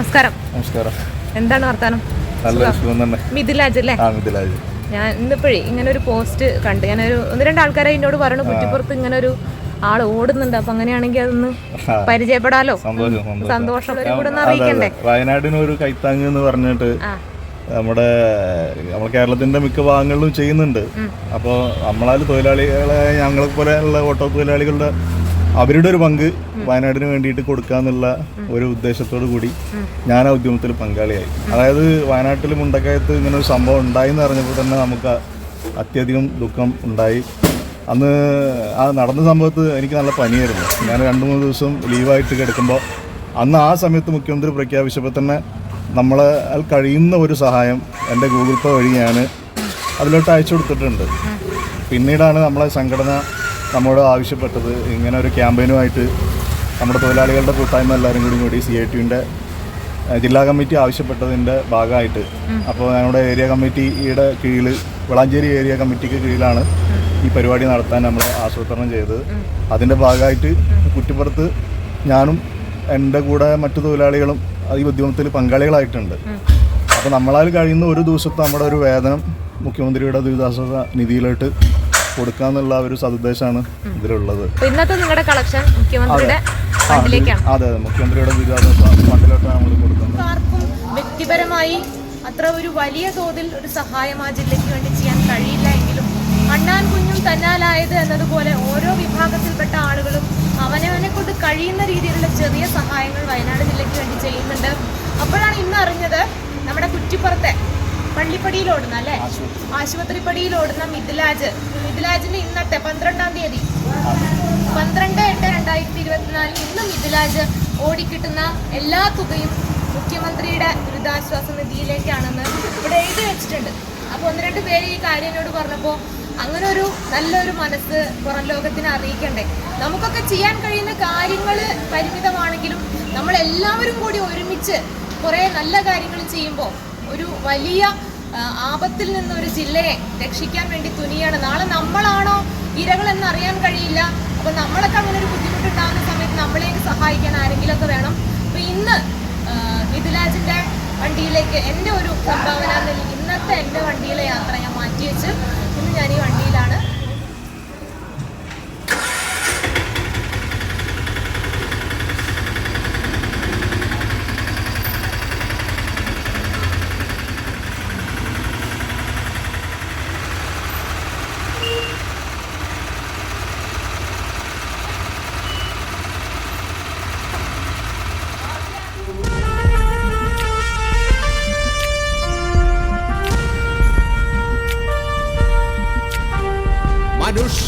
നമസ്കാരം. നമസ്കാരം. എന്താണ് വർത്താനം? നല്ല സുഖം. തന്നെ. മിഥിലാജ് അല്ലേ? ആ മിഥിലാജ്. ഞാൻ ഇന്നിപ്പോഴേ ഇങ്ങനെ ഒരു പോസ്റ്റ് കണ്ടു. ഒരു ഒന്ന് രണ്ട് ആൾക്കാരെ എന്നോട് പറഞ്ഞു കുറ്റിപ്പുറത്ത് ഇങ്ങനെ ഒരു ആൾ ഓടുന്നുണ്ട്. അപ്പൊ അങ്ങനെയാണെങ്കിൽ അതൊന്ന് പരിചയപ്പെടാലോ? സന്തോഷം. അറിയിക്കണ്ടേ? വയനാടിന് ഒരു കൈത്താങ് എന്ന് പറഞ്ഞിട്ട് നമ്മുടെ നമ്മുടെ കേരളത്തിന്റെ മിക്ക ഭാഗങ്ങളിലും ചെയ്യുന്നുണ്ട്. അപ്പോൾ നമ്മളാൽ തൊഴിലാളികളെ ഞങ്ങളെ പോലെയുള്ള ഓട്ടോ തൊഴിലാളികളുടെ അവരുടെ ഒരു പങ്ക് വയനാടിന് വേണ്ടിയിട്ട് കൊടുക്കാന്നുള്ള ഒരു ഉദ്ദേശത്തോടു കൂടി ഞാൻ ആ ഉദ്യമത്തിൽ പങ്കാളിയായി. അതായത് വയനാട്ടിൽ മുണ്ടക്കയത്ത് ഇങ്ങനെ ഒരു സംഭവം ഉണ്ടായി എന്ന് അറിഞ്ഞപ്പോൾ തന്നെ നമുക്ക് അത്യധികം ദുഃഖം ഉണ്ടായി. അന്ന് ആ നടന്ന സംഭവത്ത് എനിക്ക് നല്ല പനിയായിരുന്നു. ഞാൻ രണ്ട് മൂന്ന് ദിവസം ലീവായിട്ട് കിടക്കുമ്പോൾ അന്ന് ആ സമയത്ത് മുഖ്യമന്ത്രി പ്രഖ്യാപിച്ചപ്പോൾ തന്നെ നമ്മളെ കഴിയുന്ന ഒരു സഹായം എന്റെ ഗൂഗിൾ പേ വഴി ഞാൻ അതിലോട്ട് അയച്ചു കൊടുത്തിട്ടുണ്ട്. പിന്നീടാണ് നമ്മളെ സംഘടന നമ്മോട് ആവശ്യപ്പെട്ടത് ഇങ്ങനെ ഒരു ക്യാമ്പയിനുമായിട്ട് നമ്മുടെ തൊഴിലാളികളുടെ കൂട്ടായ്മ എല്ലാവരും കൂടി കൂടി സി ഐ ടിയുടെ ജില്ലാ കമ്മിറ്റി ആവശ്യപ്പെട്ടതിന്റെ ഭാഗമായിട്ട്. അപ്പോൾ ഞങ്ങളുടെ ഏരിയ കമ്മിറ്റിയുടെ കീഴിൽ വളാഞ്ചേരി ഏരിയ കമ്മിറ്റിക്ക് കീഴിലാണ് ഈ പരിപാടി നടത്താൻ നമ്മൾ ആസൂത്രണം ചെയ്തത്. അതിന്റെ ഭാഗമായിട്ട് കുറ്റിപ്പുറത്ത് ഞാനും എന്റെ കൂടെ മറ്റു തൊഴിലാളികളും ഈ ഉദ്യമത്തിൽ പങ്കാളികളായിട്ടുണ്ട്. അപ്പോൾ നമ്മളാൽ കഴിയുന്ന ഒരു ദിവസത്തെ നമ്മുടെ ഒരു വേതനം മുഖ്യമന്ത്രിയുടെ ദുരിതാശ്വാസ നിധിയിലോട്ട് കൊടുക്കാന്നുള്ള ഒരു സതുദ്ദേശമാണ് ഇതിലുള്ളത്. ഇന്നത്തെ നിങ്ങളുടെ കളക്ഷൻ മുഖ്യമന്ത്രിയുടെ ഫണ്ടിലേക്കാണ്. അതെ അതെ. മുഖ്യമന്ത്രിയുടെ ഫണ്ടിലോട്ടാണ് നമ്മൾ കൊടുക്കുന്നത്. ആർക്കും വ്യക്തിപരമായി അത്ര ഒരു വലിയ തോതിൽ ഒരു സഹായം ആ ജില്ലയ്ക്ക് വേണ്ടി ചെയ്യാൻ കഴിയില്ല എങ്കിലും അണ്ണാൻ കുഞ്ഞും തന്നാലായത് എന്നതുപോലെ ഓരോ വിഭാഗത്തിൽപ്പെട്ട ആളുകളും അവനവനെ കൊണ്ട് കഴിയുന്ന രീതിയിലുള്ള ചെറിയ സഹായങ്ങൾ വയനാട് ജില്ലയ്ക്ക് വേണ്ടി ചെയ്യുന്നുണ്ട്. അപ്പോഴാണ് ഇന്ന് അറിഞ്ഞത് നമ്മുടെ കുറ്റിപ്പുറത്തെ പള്ളിപ്പടിയിൽ ഓടുന്ന അല്ലേ? ആശുപത്രിപ്പടിയിൽ ഓടുന്ന മിഥിലാജ്. മിഥിലാജിന്റെ ഇന്നത്തെ പന്ത്രണ്ടാം തീയതി. പന്ത്രണ്ട് എട്ട് രണ്ടായിരത്തി ഇരുപത്തിനാലിൽ ഇന്ന് മിഥിലാജ് ഓടിക്കിട്ടുന്ന എല്ലാ തുകയും മുഖ്യമന്ത്രിയുടെ ദുരിതാശ്വാസ നിധിയിലേക്കാണെന്ന് ഇവിടെ എഴുതി വെച്ചിട്ടുണ്ട്. അപ്പോൾ ഒന്ന് രണ്ട് പേര് ഈ കാര്യനോട് പറഞ്ഞപ്പോ പറഞ്ഞപ്പോൾ അങ്ങനെ ഒരു നല്ലൊരു മനസ്സ് പുറം ലോകത്തിന് അറിയിക്കണ്ടേ. നമുക്കൊക്കെ ചെയ്യാൻ കഴിയുന്ന കാര്യങ്ങൾ പരിമിതമാണെങ്കിലും നമ്മൾ എല്ലാവരും കൂടി ഒരുമിച്ച് കുറേ നല്ല കാര്യങ്ങൾ ചെയ്യുമ്പോൾ ഒരു വലിയ ആപത്തിൽ നിന്ന് ഒരു ജില്ലയെ രക്ഷിക്കാൻ വേണ്ടി തുനിയാണ്. നാളെ നമ്മളാണോ ഇരകളെന്ന് അറിയാൻ കഴിയില്ല. അപ്പൊ നമ്മളൊക്കെ അങ്ങനെ ഒരു ബുദ്ധിമുട്ടുണ്ടാകുന്ന സമയത്ത് നമ്മളെയൊക്കെ സഹായിക്കാൻ ആരെങ്കിലും ഒക്കെ വേണം. അപ്പൊ ഇന്ന് മിഥുലാജിന്റെ വണ്ടിയിലേക്ക് എന്റെ ഒരു സംഭാവന ഇന്നത്തെ എന്റെ വണ്ടിയിലെ യാത്ര ഞാൻ മാറ്റി വെച്ച് ഇന്ന് ഞാൻ ഈ വണ്ടിയിലാണ്